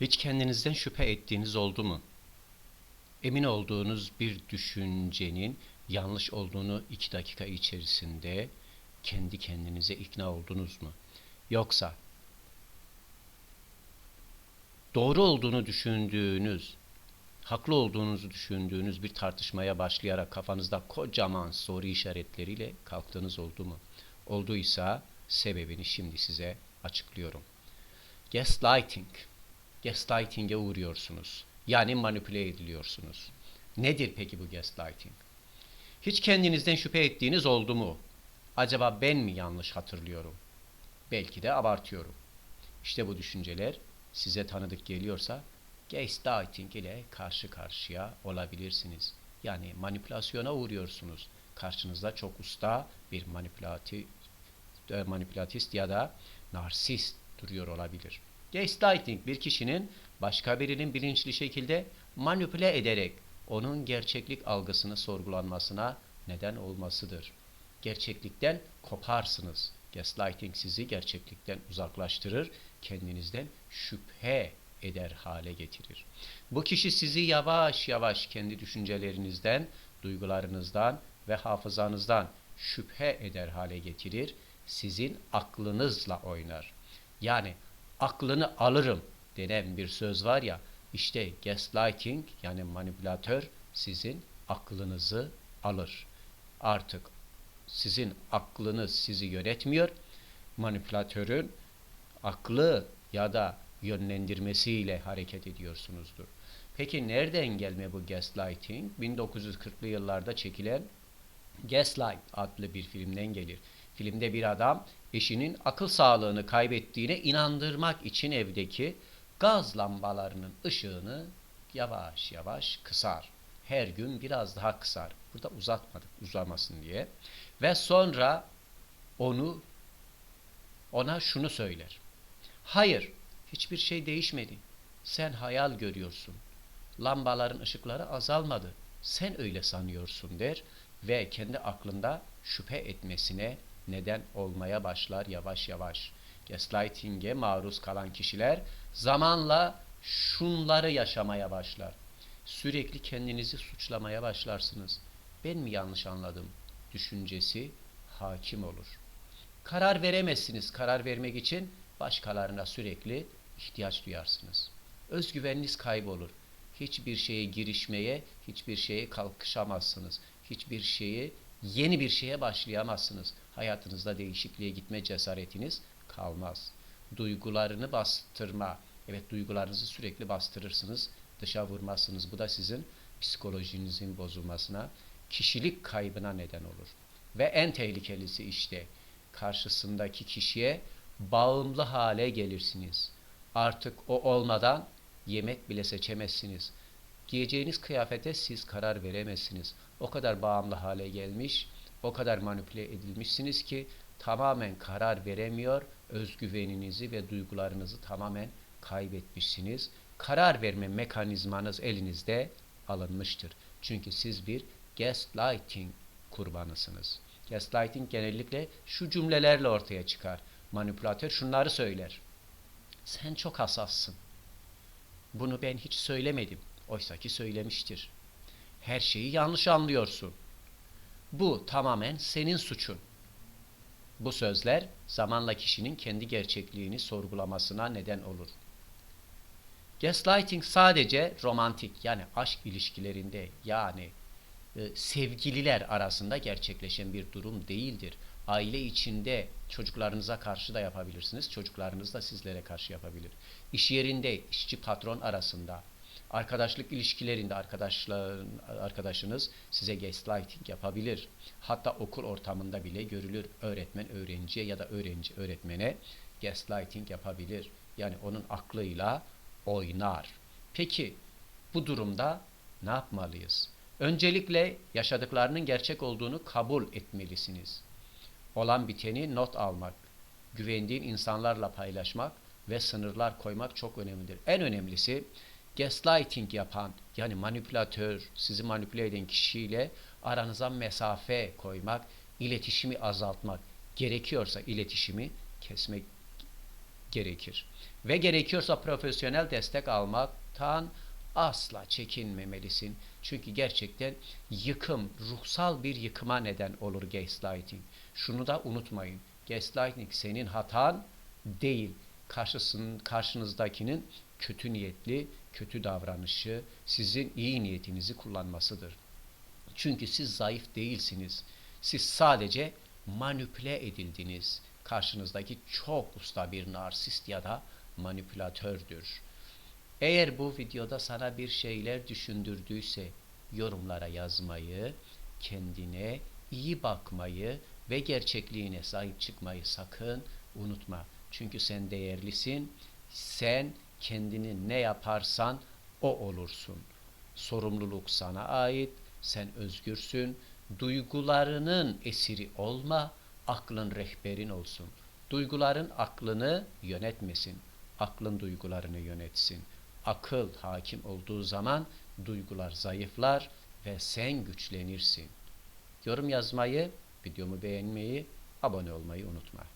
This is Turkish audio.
Hiç kendinizden şüphe ettiğiniz oldu mu? Emin olduğunuz bir düşüncenin yanlış olduğunu iki dakika içerisinde kendi kendinize ikna oldunuz mu? Yoksa doğru olduğunu düşündüğünüz, haklı olduğunuzu düşündüğünüz bir tartışmaya başlayarak kafanızda kocaman soru işaretleriyle kalktığınız oldu mu? Olduysa sebebini şimdi size açıklıyorum. Gaslighting. Gaslighting'e uğruyorsunuz. Yani manipüle ediliyorsunuz. Nedir peki bu gaslighting? Hiç kendinizden şüphe ettiğiniz oldu mu? Acaba ben mi yanlış hatırlıyorum? Belki de abartıyorum. İşte bu düşünceler size tanıdık geliyorsa gaslighting ile karşı karşıya olabilirsiniz. Yani manipülasyona uğruyorsunuz. Karşınızda çok usta bir manipülati, e, manipülatist ya da narsist duruyor olabilir. Gaslighting bir kişinin başka birinin bilinçli şekilde manipüle ederek onun gerçeklik algısını sorgulanmasına neden olmasıdır. Gerçeklikten koparsınız. Gaslighting sizi gerçeklikten uzaklaştırır, kendinizden şüphe eder hale getirir. Bu kişi sizi yavaş yavaş kendi düşüncelerinizden, duygularınızdan ve hafızanızdan şüphe eder hale getirir. Sizin aklınızla oynar. Yani aklını alırım denen bir söz var ya, işte gaslighting yani manipülatör sizin aklınızı alır. Artık sizin aklınız sizi yönetmiyor. Manipülatörün aklı ya da yönlendirmesiyle hareket ediyorsunuzdur. Peki nereden gelme bu gaslighting? 1940'lı yıllarda çekilen Gaslight adlı bir filmden gelir. Filmde bir adam eşinin akıl sağlığını kaybettiğine inandırmak için evdeki gaz lambalarının ışığını yavaş yavaş kısar. Her gün biraz daha kısar. Burada uzatmadık uzamasın diye. Ve sonra onu ona şunu söyler. Hayır, hiçbir şey değişmedi. Sen hayal görüyorsun. Lambaların ışıkları azalmadı. Sen öyle sanıyorsun der ve kendi aklında şüphe etmesine neden olmaya başlar yavaş yavaş. Gaslighting'e maruz kalan kişiler zamanla şunları yaşamaya başlar. Sürekli kendinizi suçlamaya başlarsınız. Ben mi yanlış anladım? Düşüncesi hakim olur. Karar veremezsiniz. Karar vermek için başkalarına sürekli ihtiyaç duyarsınız. Özgüveniniz kaybolur. Hiçbir şeye girişmeye, hiçbir şeye kalkışamazsınız. Hiçbir şeyi, yeni bir şeye başlayamazsınız. Hayatınızda değişikliğe gitme cesaretiniz kalmaz. Duygularını bastırma. Evet duygularınızı sürekli bastırırsınız. Dışa vurmazsınız. Bu da sizin psikolojinizin bozulmasına, kişilik kaybına neden olur. Ve en tehlikelisi işte karşısındaki kişiye bağımlı hale gelirsiniz. Artık o olmadan yemek bile seçemezsiniz. Giyeceğiniz kıyafete siz karar veremezsiniz. O kadar bağımlı hale gelmiş, o kadar manipüle edilmişsiniz ki tamamen karar veremiyor, özgüveninizi ve duygularınızı tamamen kaybetmişsiniz. Karar verme mekanizmanız elinizde alınmıştır. Çünkü siz bir gaslighting kurbanısınız. Gaslighting genellikle şu cümlelerle ortaya çıkar. Manipülatör şunları söyler. Sen çok hassassın. Bunu ben hiç söylemedim. Oysa ki söylemiştir. Her şeyi yanlış anlıyorsun. Bu tamamen senin suçun. Bu sözler zamanla kişinin kendi gerçekliğini sorgulamasına neden olur. Gaslighting sadece romantik yani aşk ilişkilerinde yani e, sevgililer arasında gerçekleşen bir durum değildir. Aile içinde çocuklarınıza karşı da yapabilirsiniz. Çocuklarınız da sizlere karşı yapabilir. İş yerinde işçi patron arasında, arkadaşlık ilişkilerinde arkadaşların arkadaşınız size gaslighting yapabilir. Hatta okul ortamında bile görülür. Öğretmen öğrenciye ya da öğrenci öğretmene gaslighting yapabilir. Yani onun aklıyla oynar. Peki bu durumda ne yapmalıyız? Öncelikle yaşadıklarının gerçek olduğunu kabul etmelisiniz. Olan biteni not almak, güvendiğin insanlarla paylaşmak ve sınırlar koymak çok önemlidir. En önemlisi gaslighting yapan yani manipülatör, sizi manipüle eden kişiyle aranıza mesafe koymak, iletişimi azaltmak, gerekiyorsa iletişimi kesmek gerekir. Ve gerekiyorsa profesyonel destek almaktan asla çekinmemelisin. Çünkü gerçekten yıkım, ruhsal bir yıkıma neden olur gaslighting. Şunu da unutmayın. Gaslighting senin hatan değil. Karşısının, karşınızdakinin kötü niyetli, kötü davranışı, sizin iyi niyetinizi kullanmasıdır. Çünkü siz zayıf değilsiniz. Siz sadece manipüle edildiniz. Karşınızdaki çok usta bir narsist ya da manipülatördür. Eğer bu videoda sana bir şeyler düşündürdüyse yorumlara yazmayı, kendine iyi bakmayı ve gerçekliğine sahip çıkmayı sakın unutma. Çünkü sen değerlisin. Sen kendini ne yaparsan o olursun. Sorumluluk sana ait. Sen özgürsün. Duygularının esiri olma. Aklın rehberin olsun. Duyguların aklını yönetmesin. Aklın duygularını yönetsin. Akıl hakim olduğu zaman duygular zayıflar ve sen güçlenirsin. Yorum yazmayı, videomu beğenmeyi, abone olmayı unutma.